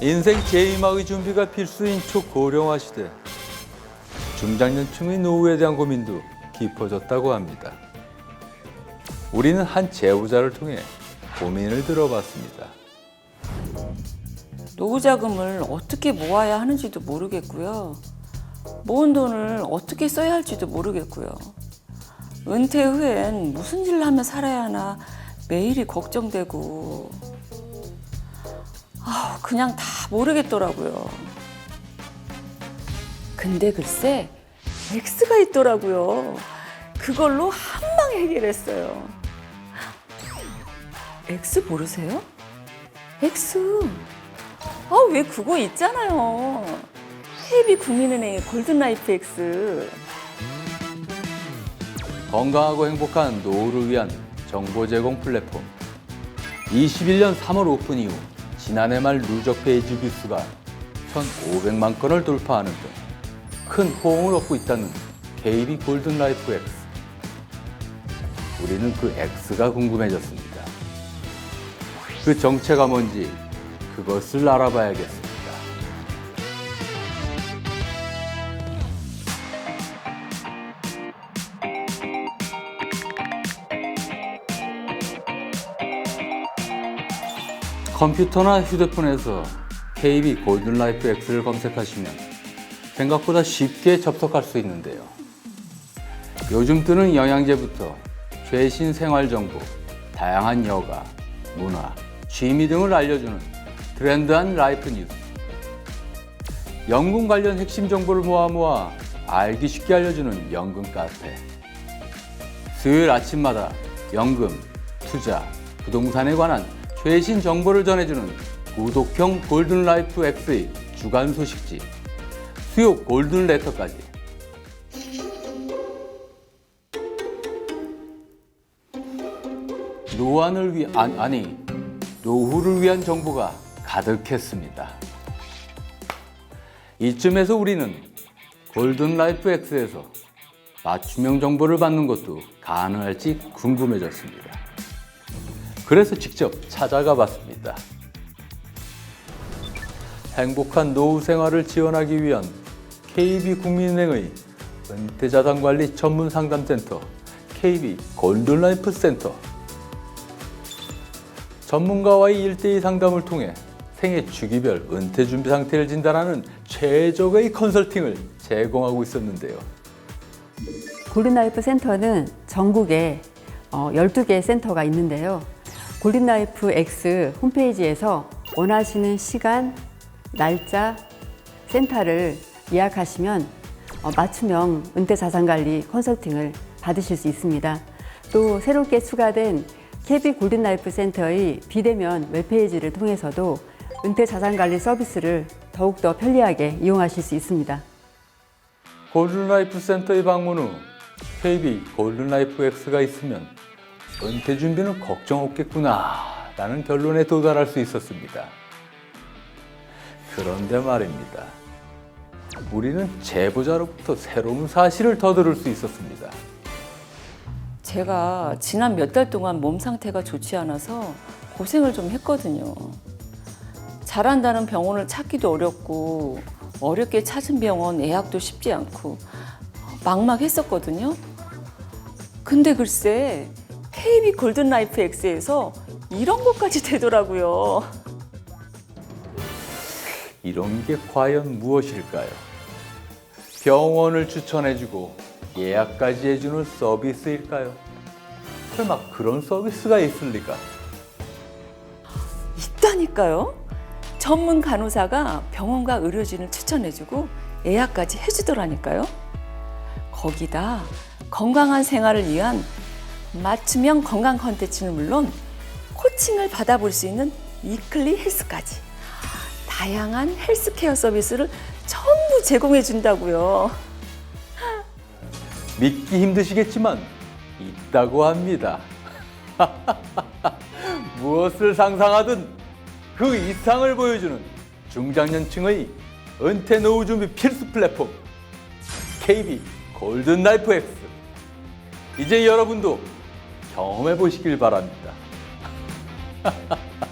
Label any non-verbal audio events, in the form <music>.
인생 제2막의 준비가 필수인 초고령화 시대. 중장년층의 노후에 대한 고민도 깊어졌다고 합니다. 우리는 한 제보자를 통해 고민을 들어봤습니다. 노후 자금을 어떻게 모아야 하는지도 모르겠고요. 모은 돈을 어떻게 써야 할지도 모르겠고요. 은퇴 후엔 무슨 일을 하며 살아야 하나 매일이 걱정되고 아, 그냥 다 모르겠더라고요. 근데 글쎄 X가 있더라고요. 그걸로 한 방에 해결했어요. X 모르세요? X. 아, 왜 그거 있잖아요. KB 국민은행의 골든라이프 X. 건강하고 행복한 노후를 위한 정보 제공 플랫폼. 21년 3월 오픈 이후 지난해 말 누적 페이지 뷰수가 1,500만 건을 돌파하는 등 큰 호응을 얻고 있다는 KB 골든 라이프 X. 우리는 그 X가 궁금해졌습니다. 그 정체가 뭔지 그것을 알아봐야겠습니다. 컴퓨터나 휴대폰에서 KB 골든라이프 X를 검색하시면 생각보다 쉽게 접속할 수 있는데요. 요즘 뜨는 영양제부터 최신 생활 정보, 다양한 여가, 문화, 취미 등을 알려주는 트렌드한 라이프 뉴스. 연금 관련 핵심 정보를 모아 모아 알기 쉽게 알려주는 연금 카페. 수요일 아침마다 연금, 투자, 부동산에 관한 최신 정보를 전해주는 구독형 골든라이프 X의 주간 소식지 수요 골든레터까지 노안을 위 아, 아니 노후를 위한 정보가 가득했습니다. 이쯤에서 우리는 골든라이프 X에서 맞춤형 정보를 받는 것도 가능할지 궁금해졌습니다. 그래서 직접 찾아가 봤습니다. 행복한 노후 생활을 지원하기 위한 KB국민은행의 은퇴자산관리 전문 상담센터 KB 골든라이프 센터 전문가와의 일대일 상담을 통해 생애 주기별 은퇴 준비 상태를 진단하는 최적의 컨설팅을 제공하고 있었는데요. 골든라이프 센터는 전국에 어, 12개 센터가 있는데요. 골든라이프 X 홈페이지에서 원하시는 시간, 날짜, 센터를 예약하시면 어, 맞춤형 은퇴 자산 관리 컨설팅을 받으실 수 있습니다. 또 새롭게 추가된 KB 골든라이프 센터의 비대면 웹페이지를 통해서도 은퇴 자산 관리 서비스를 더욱더 편리하게 이용하실 수 있습니다. 골든라이프 센터에 방문 후 KB 골든라이프 X가 있으면 은퇴 준비는 걱정 없겠구나 라는 결론에 도달할 수 있었습니다. 그런데 말입니다. 우리는 제보자로부터 새로운 사실을 더 들을 수 있었습니다. 제가 지난 몇 달 동안 몸 상태가 좋지 않아서 고생을 좀 했거든요. 잘한다는 병원을 찾기도 어렵고 어렵게 찾은 병원 예약도 쉽지 않고 막막했었거든요. 근데 글쎄 KB 골든라이프 X에서 이런 것까지 되더라고요. 이런 게 과연 무엇일까요? 병원을 추천해주고 예약까지 해주는 서비스일까요? 설마 그런 서비스가 있을 리가? 있다니까요. 전문 간호사가 병원과 의료진을 추천해주고 예약까지 해주더라니까요. 거기다 건강한 생활을 위한 맞춤형 건강 컨텐츠는 물론 코칭을 받아볼 수 있는 위클리 헬스까지 다양한 헬스케어 서비스를 전부 제공해 준다고요. 믿기 힘드시겠지만 있다고 합니다. <laughs> 무엇을 상상하든 그 이상을 보여주는 중장년층의 은퇴 노후 준비 필수 플랫폼 KB 골든 라이프 X. 이제 여러분도 경험해 보시길 바랍니다. <laughs>